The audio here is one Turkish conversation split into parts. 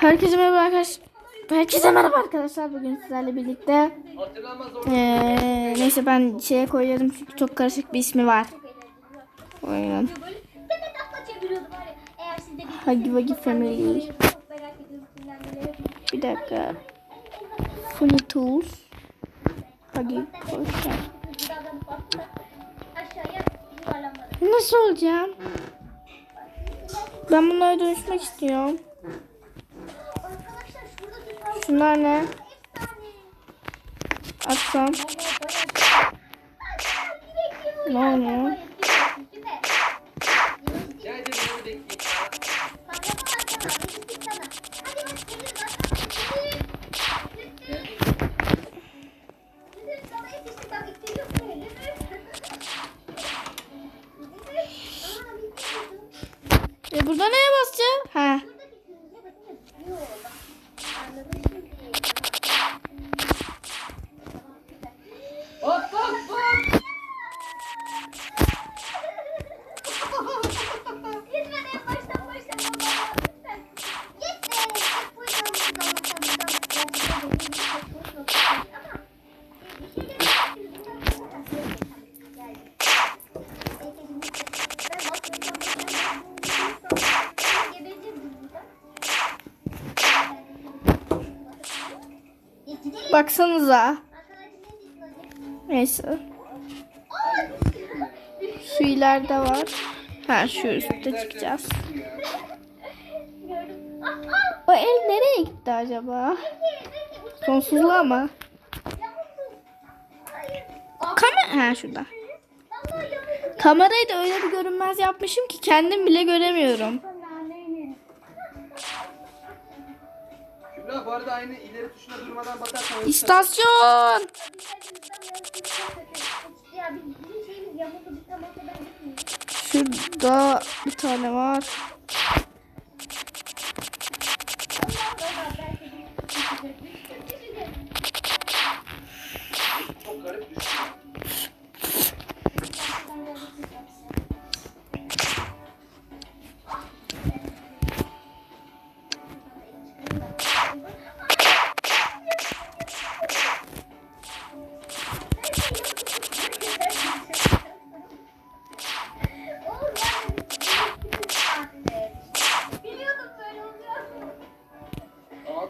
Herkese merhaba arkadaşlar. Herkese merhaba arkadaşlar. Bugün sizlerle birlikte eee, neyse ben şeye koyarım çünkü çok karışık bir ismi var. Bir Huggy Wuggy Family. Bir dakika. Funny Tools. Aşağıya yuvarlanmadı. Nasıl olacağım? Ben bunlara dönüşmek istiyorum. Arkadaşlar şurada bir tane Şunlar ne? Atsam. Ne oluyor? E burada neye basacağım? Ha. Bak bak bak. Lütfen en baştan baştan baba. Lütfen. Yeter. Bu yüzden Baksanıza. Neyse. Şu ileride var. Ha şu üstte çıkacağız. O el nereye gitti acaba? Sonsuzluğa mı? Kamera ha şurada. Kamerayı da öyle bir görünmez yapmışım ki kendim bile göremiyorum. Tuşuna durmadan bakarsan İstasyon. Şurada bir tane var.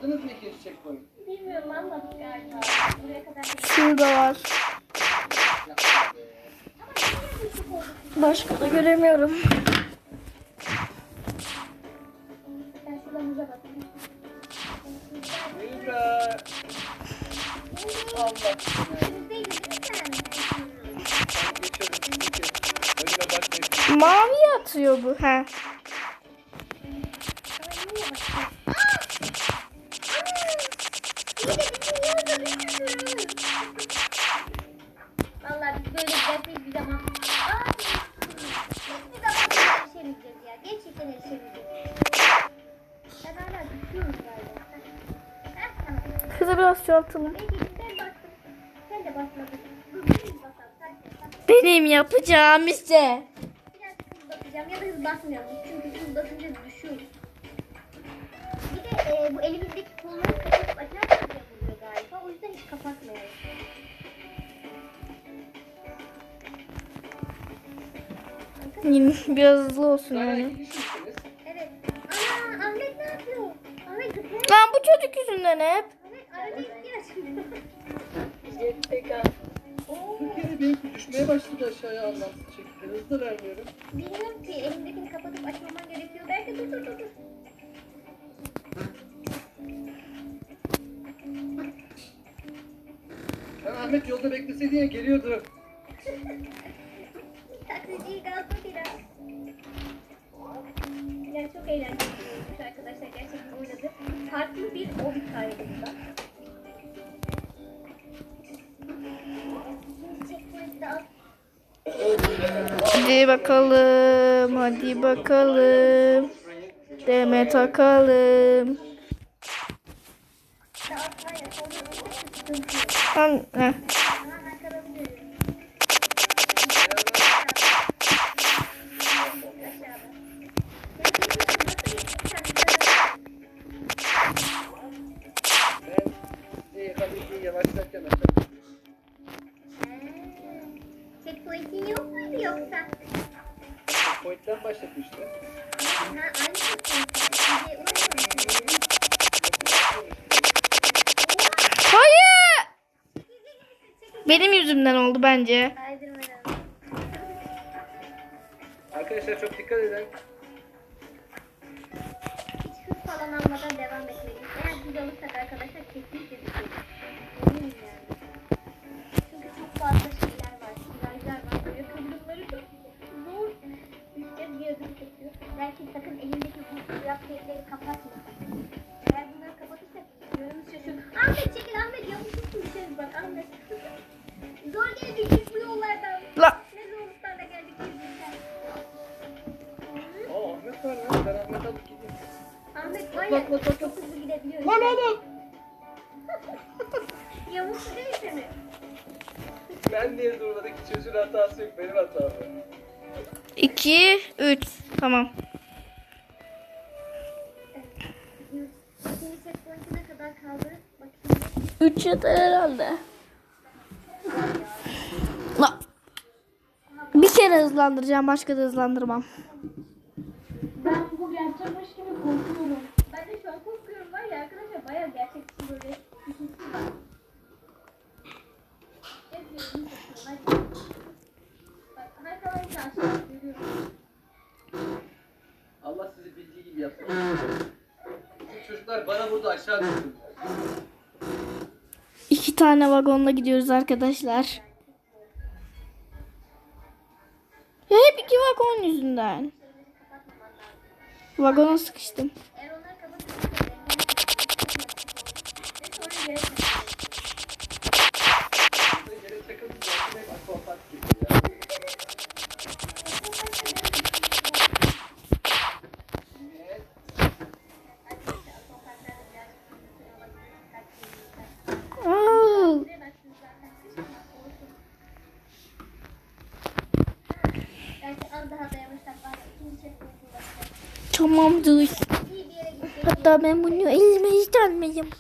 Aldınız mı ikinci checkpoint? Bilmiyorum anladık galiba. Buraya kadar Şurada var. Başka da göremiyorum. Ya. Gerçekten erişemeyeceğiz. Ben hala düşüyorum galiba. Kızı biraz çoğaltalım. Benim yapacağım işte. Biraz hız basacağım ya da hız basmıyorum. Çünkü hız basınca düşüyoruz. Bir de e, bu elimizdeki kolları kapatıp açarsak yapılıyor galiba. O yüzden hiç kapatmayalım. Yine biraz hızlı olsun yani. Evet. Ana Ahmet ne yapıyor? Ahmet zıplıyor. Lan bu çocuk yüzünden hep. Ahmet arada ihtiyaç. Türkiye'de benim düşmeye başladı aşağıya anlamsız şekilde. Hız da vermiyorum. Bilmiyorum ki elimdekini kapatıp açmaman gerekiyor. Belki dur dur dur dur. Ben Ahmet yolda bekleseydin ya geliyordu. Taksiciyi biraz. Yani çok eğlenceli olmuş arkadaşlar. Gerçekten oynadı. Farklı bir hobi kaydında. Hadi bakalım. Hadi bakalım. Deme takalım. An bence. Kaydırmadan. Arkadaşlar çok dikkat edin. Hiç hız falan almadan devam etmeliyiz. Eğer biz olursak arkadaşlar kesinlikle tamam. 3 yeter herhalde. Bir kere hızlandıracağım başka da hızlandırmam. Ben bu gerçekmiş gibi korkuyorum. Ben de şu an korkuyorum var ya arkadaşlar bayağı gerçekçi böyle bir hissi var. Yapıyorum, hadi. Bak harikalar aşağı görüyorum. Allah sizi bildiği gibi yapsın. Bizim çocuklar bana vurdu aşağı düştüm. İki tane vagonla gidiyoruz arkadaşlar. Ya hep iki vagon yüzünden. Vagona sıkıştım. Ben bunu elime hiç almayayım.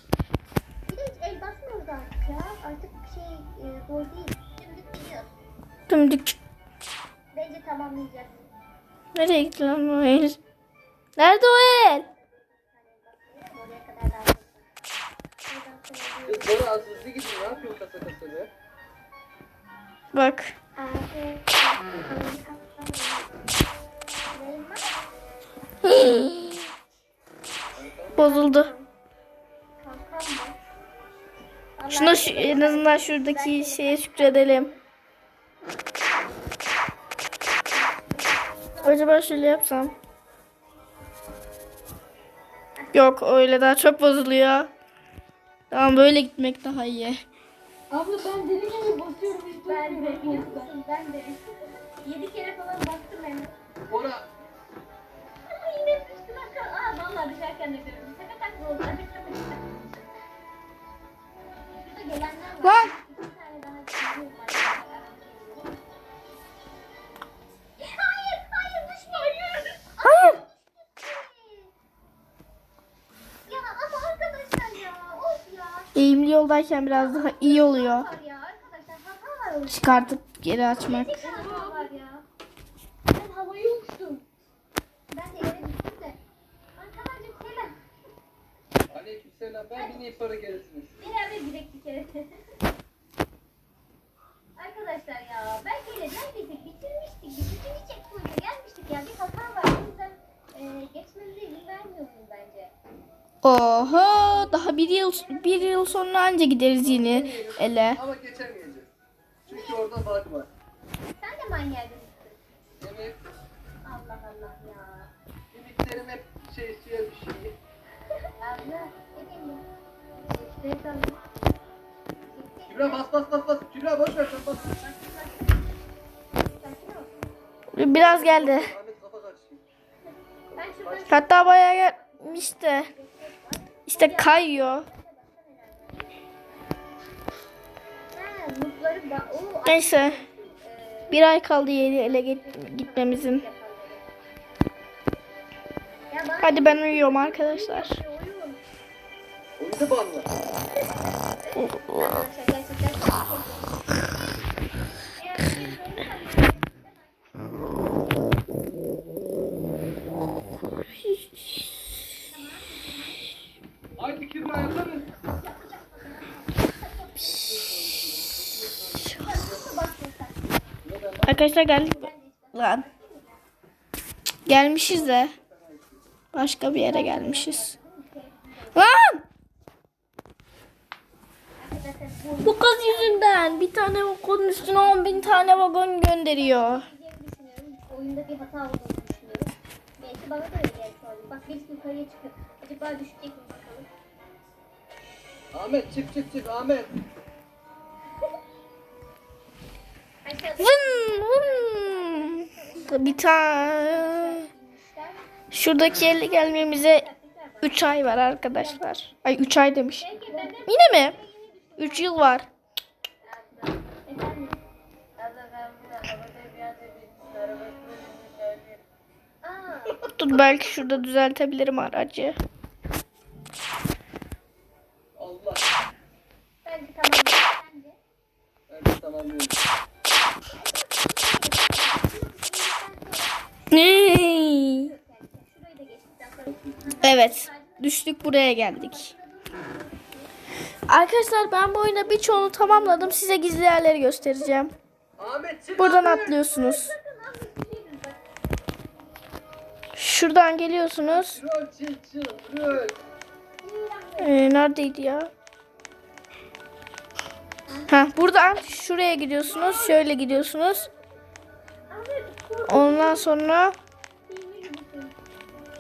El basmıyoruz artık ya. Artık şey e, zor değil. Şimdi gidiyoruz. Dümdük. Bence tamamlayacağız. Nereye gitti lan o el? Nerede o el? Oraya kadar daha bana az hızlı gidin. Ne yapıyorsun kasa kasa be? Bak. Bozuldu. Şuna şu, en azından şuradaki şeye şükredelim. Acaba şöyle yapsam. Yok öyle daha çok bozuluyor. Tamam böyle gitmek daha iyi. Abla ben deli gibi basıyorum hiç Ben de? Ben de. Yedi kere falan bastım ben. Bora yine düştüm. Aa vallahi düşerken de gördüm. Lan! Eğimli yoldayken biraz daha iyi oluyor. Çıkartıp geri açmak. Gerçekten hata var ya. Ben havaya uçtum. Ben de yere düştüm de. Arkadaşlar selam. Aleykümselam. Ben bineyim sonra gelirsiniz. Beraber gidek bir kere. Arkadaşlar ya belki de neredeyse bitirmiştik. Biz checkpoint'e gelmiştik ya. Bir hata var. O yüzden e, geçmemize izin vermiyor muyum bence? Oho daha bir yıl bir yıl sonra anca gideriz yine ele. Ama geçemeyeceğiz. Çünkü orada bug var. Sen de mi Kübra bas bas bas bas. Kübra boş ver sen bas. Biraz geldi. Hatta bayağı gelmiş de. İşte kayıyor. Neyse. Bir ay kaldı yeni ele git- gitmemizin. Hadi ben uyuyorum arkadaşlar. Şey söylüyorsan Haydi Kübra yapsana. Arkadaşlar geldik. Lan. Gelmişiz de. Başka bir yere gelmişiz. Lan! Bu kız yüzünden bir tane vagonun üstüne 10 bin tane vagon gönderiyor. Oyunda bir hata olduğunu düşünüyorum. Belki bana da öyle olabilir. Bak birisi yukarıya çıkıyor. Acaba düşecek mi bakalım. Ahmet çık çık çık Ahmet. Vın vın. Bir tane. Şuradaki yere gelmemize 3 ay var arkadaşlar. Ay 3 ay demiş. Yine mi? 3 yıl var. Dur belki şurada düzeltebilirim aracı. Ne? Evet. Düştük buraya geldik. Arkadaşlar ben bu oyunda birçoğunu tamamladım. Size gizli yerleri göstereceğim. Ahmet. Buradan atlıyorsunuz. Şuradan geliyorsunuz. Ee, neredeydi ya? Ha, buradan şuraya gidiyorsunuz. Şöyle gidiyorsunuz. Ondan sonra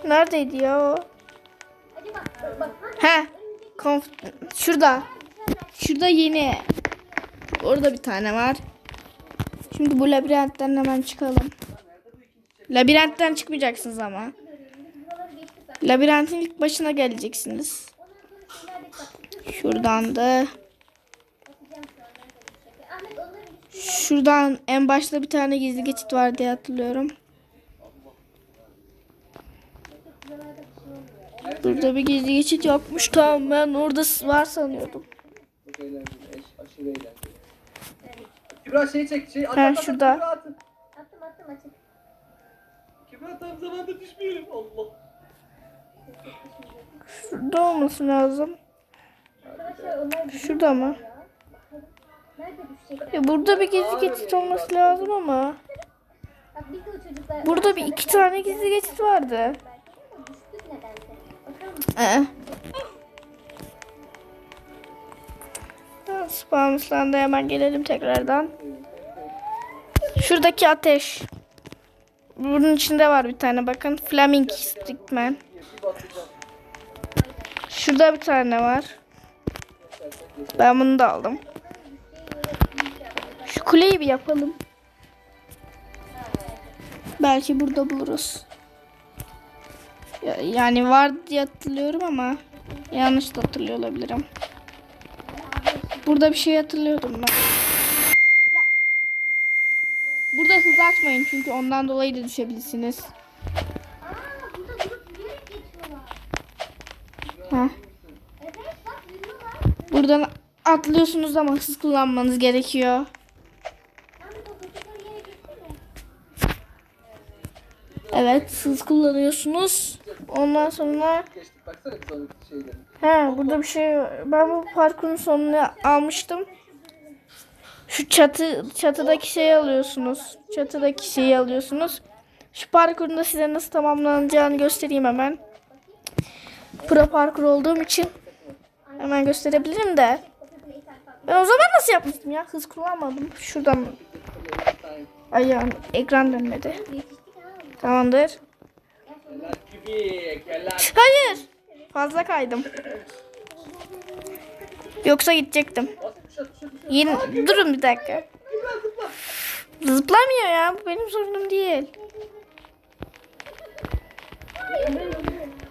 neredeydi ya o? Acaba bak bak Ha, konf- şurada. Şurada yeni. Orada bir tane var. Şimdi bu labirentten hemen çıkalım. Labirentten çıkmayacaksınız ama. Labirentin ilk başına geleceksiniz. Şuradan da şuradan en başta bir tane gizli geçit var diye hatırlıyorum. buralarda bir şey olmuyor. Burada bir gizli geçit yokmuş. Tamam ben orada var sanıyordum. Kübra şey çek. Şey, at, Ha, at, at, şurada. Attım attım açık. Kübra tam zamanda düşmeyelim. Allah. Şurada olması lazım. Şurada mı? ya. Ya burada bir gizli geçit olması lazım ama. Burada bir iki tane gizli geçit vardı. Ee. Hemen gelelim tekrardan. Şuradaki ateş. Bunun içinde var bir tane bakın. Flaming Stickman. Şurada bir tane var. Ben bunu da aldım. Şu kuleyi bir yapalım. Belki burada buluruz. Ya- Yani var diye hatırlıyorum ama yanlış da hatırlıyor olabilirim. Burada bir şey hatırlıyordum ben. Burada hız açmayın çünkü ondan dolayı da düşebilirsiniz. Yürüyorlar. Buradan atlıyorsunuz ama hız kullanmanız gerekiyor. Evet hız kullanıyorsunuz. Ondan sonra Geçtik. Baksana bir sonraki şeyleri. he burada bir şey. Ben bu parkurun sonunu almıştım. Şu çatı çatıdaki şeyi alıyorsunuz. Çatıdaki şeyi alıyorsunuz. Şu parkurun da size nasıl tamamlanacağını göstereyim hemen. Pro parkur olduğum için hemen gösterebilirim de. Ben o zaman nasıl yapmıştım ya? Hız kullanmadım. Şuradan ayağım ekran dönmedi. Tamamdır. Hayır. Fazla kaydım. Yoksa gidecektim. Yeni, durun bir dakika. Zıplamıyor ya. Bu benim sorunum değil.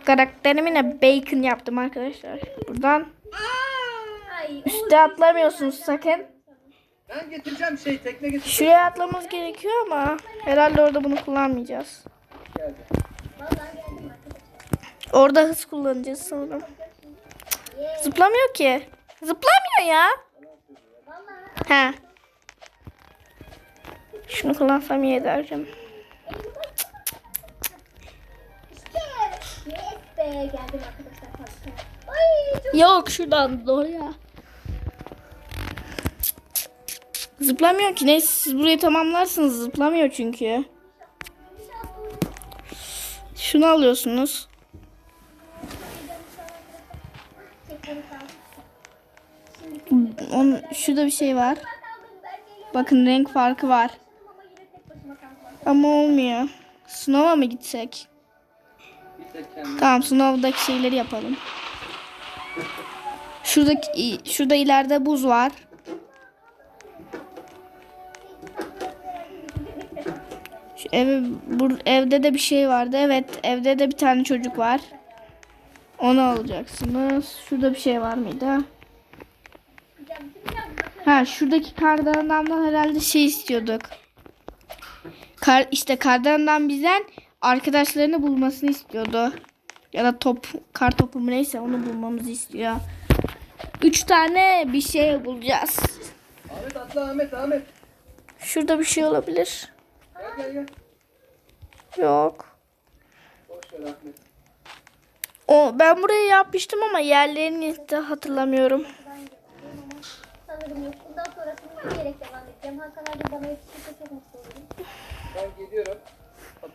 Karakterimi ne bacon yaptım arkadaşlar. Buradan üstte atlamıyorsunuz sakın. Ben getireceğim şey tekne getireceğim. Şuraya atlamamız gerekiyor ama herhalde orada bunu kullanmayacağız. Geldi. Orada hız kullanacağız sanırım. Zıplamıyor ki. Zıplamıyor ya. He. Şunu kullansam iyi ederim. Yok şuradan doğru ya. Zıplamıyor ki. Neyse siz burayı tamamlarsınız. Zıplamıyor çünkü. Şunu alıyorsunuz. Şurada bir şey var. Bakın renk farkı var. ama olmuyor. Sınava mı gitsek? Tamam sınavdaki şeyleri yapalım. Şuradaki şurada ileride buz var. Ev, bur, evde de bir şey vardı. Evet evde de bir tane çocuk var. Onu alacaksınız. Şurada bir şey var mıydı? Ha şuradaki kardan adamdan herhalde şey istiyorduk. Kar, işte kardan adam bizden arkadaşlarını bulmasını istiyordu. Ya da top, kar topu mu neyse onu bulmamızı istiyor. Üç tane bir şey bulacağız. Ahmet atla Ahmet Ahmet. Şurada bir şey olabilir. Gel gel gel. Yok. Boş ver Ahmet. O ben burayı yapmıştım ama yerlerini de hatırlamıyorum. Sanırım yok. Bundan sonrasını yürüyerek devam edeceğim. Hakan abi bana yetişirse çok mutlu olurum. Ben geliyorum.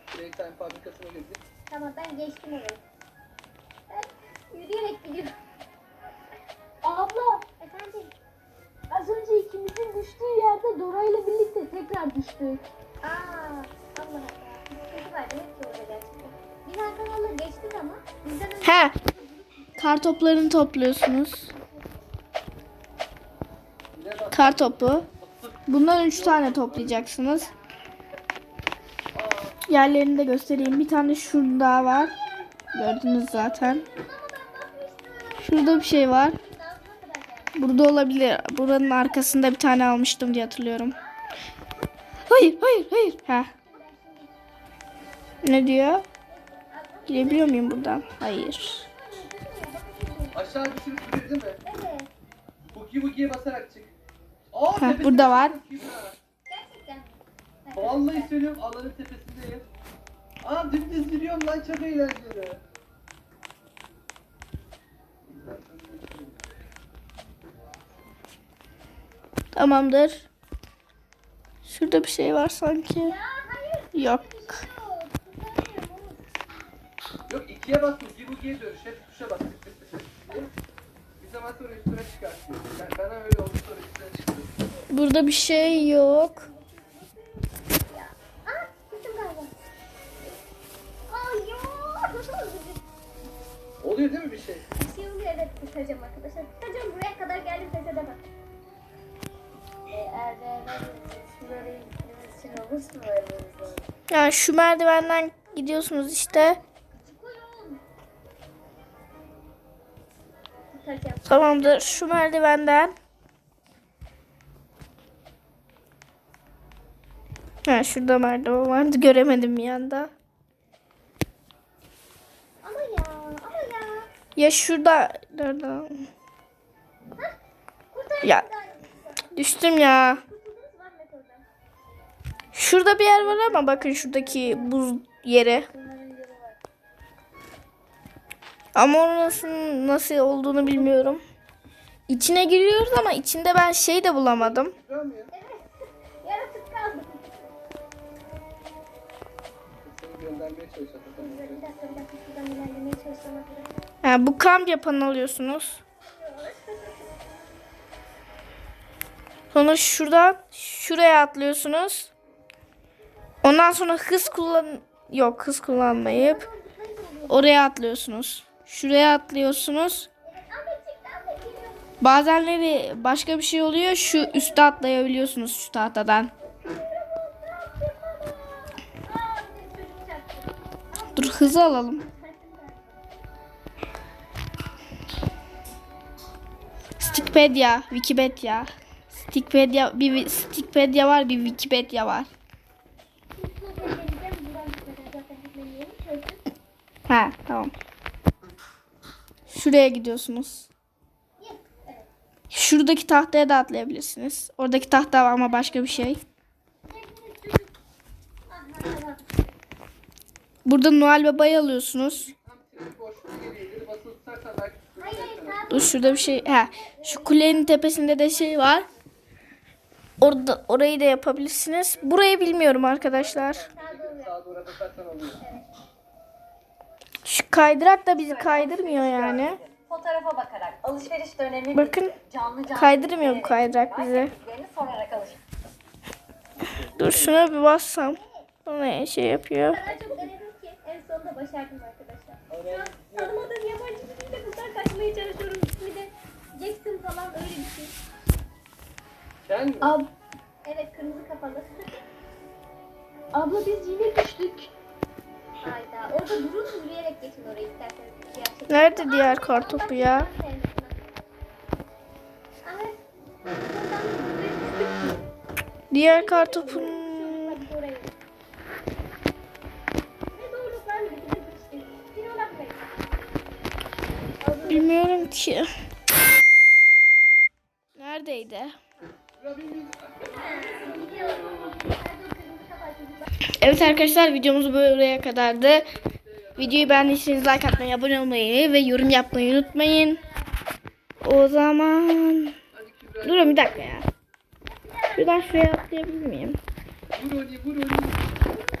Playtime fabrikasına girdik. Tamam ben geçtim orayı. Ben yürüyerek gidiyorum. Abla Efendim? az önce ikimizin düştüğü yerde Dora ile birlikte tekrar düştük. Aa, Allah Allah. Sıkıntı vardı. Hepsi orada gerçekten. Biz Hakan abla geçtik ama bizden önce He. Kar toplarını topluyorsunuz. Kar topu. Bundan üç tane toplayacaksınız. Yerlerini de göstereyim. Bir tane şurada var. Gördünüz zaten. Şurada bir şey var. Burada olabilir. Buranın arkasında bir tane almıştım diye hatırlıyorum. Hayır, hayır, hayır. Ha. Ne diyor? Girebiliyor muyum buradan? Hayır. Aşağı düşürüp değil mi? Evet. Buki bukiye basarak çık. Aa, Heh, tepesinde burada var. çok iyi ha. Gerçekten. Vallahi söylüyorum alanın tepesindeyim. Aa dümdüz yürüyorum lan çok eğlenceli. Tamamdır. Şurada bir şey var sanki. Ya hayır. Yok. Yok. Tutamıyorum. Yok ikiye bas buki bukiye dönüş. Hep tuşa bas. Bir zaman üstüne çıkartıyor. Bana öyle üstüne. Burada bir şey yok. Aa, tuttum galiba. Ay yok. Oluyor değil mi bir şey? Bir şey oluyor evet tutacağım arkadaşlar. Tutacağım buraya kadar geldim pes edemem. Eğer şunları için olmuş mu? Yani şu merdivenden gidiyorsunuz işte. Tamamdır. Şu merdivenden. Ha şurada merdiven vardı. Göremedim bir anda. Ama ya, ama ya. Ya şurada. Nerede? Ya. Düştüm ya. Şurada bir yer var ama bakın şuradaki buz yeri. Ama onun nasıl, olduğunu bilmiyorum. İçine giriyoruz ama içinde ben şey de bulamadım. Ha, bu kamp yapanı alıyorsunuz. Sonra şuradan şuraya atlıyorsunuz. Ondan sonra hız kullan yok hız kullanmayıp oraya atlıyorsunuz. Şuraya atlıyorsunuz. Bazenleri başka bir şey oluyor. Şu üste atlayabiliyorsunuz şu tahtadan. Dur hızı alalım. Stickpedia, Wikipedia. Stickpedia, bir Stickpedia var, bir Wikipedia var. Ha, tamam. Şuraya gidiyorsunuz. Şuradaki tahtaya da atlayabilirsiniz. Oradaki tahta ama başka bir şey. Burada Noel Baba'yı alıyorsunuz. Dur şurada bir şey. He, şu kulenin tepesinde de şey var. Orada orayı da yapabilirsiniz. Burayı bilmiyorum arkadaşlar. Şu kaydırak da bizi kaydırmıyor yani. Fotoğrafa bakarak alışveriş dönemi Bakın, canlı canlı kaydırmıyor bu kaydırak bizi. tepkilerini sorarak alışveriş. Dur şuna bir bassam. Bana şey yapıyor. O kadar çok denedim ki en sonunda başardım arkadaşlar. Şu an tanımadığım yabancı biriyle buradan kaçmaya çalışıyorum. İsmi de Jackson falan öyle bir şey. Mi? Ab Evet kırmızı kafalı. abla biz yine düştük. Hayda. Orada durun yürüyerek geçin orayı isterseniz. Gerçekten. Nerede diğer kartopu ya? Diğer kartopun... Oraya. Odaklayın. Bilmiyorum ki. Neredeydi? Evet arkadaşlar videomuz buraya kadardı. Videoyu beğendiyseniz like atmayı, abone olmayı ve yorum yapmayı unutmayın. O zaman... Durun bir dakika ya. Şuradan şuraya atlayabilir miyim?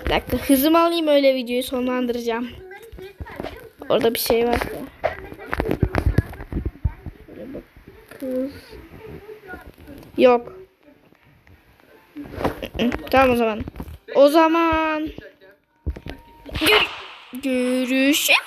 Bir dakika hızımı alayım öyle videoyu sonlandıracağım. Var? Orada bir şey mesela Şöyle bak. Kız. Yok. Tamam o zaman. O zaman ya. görüşürüz.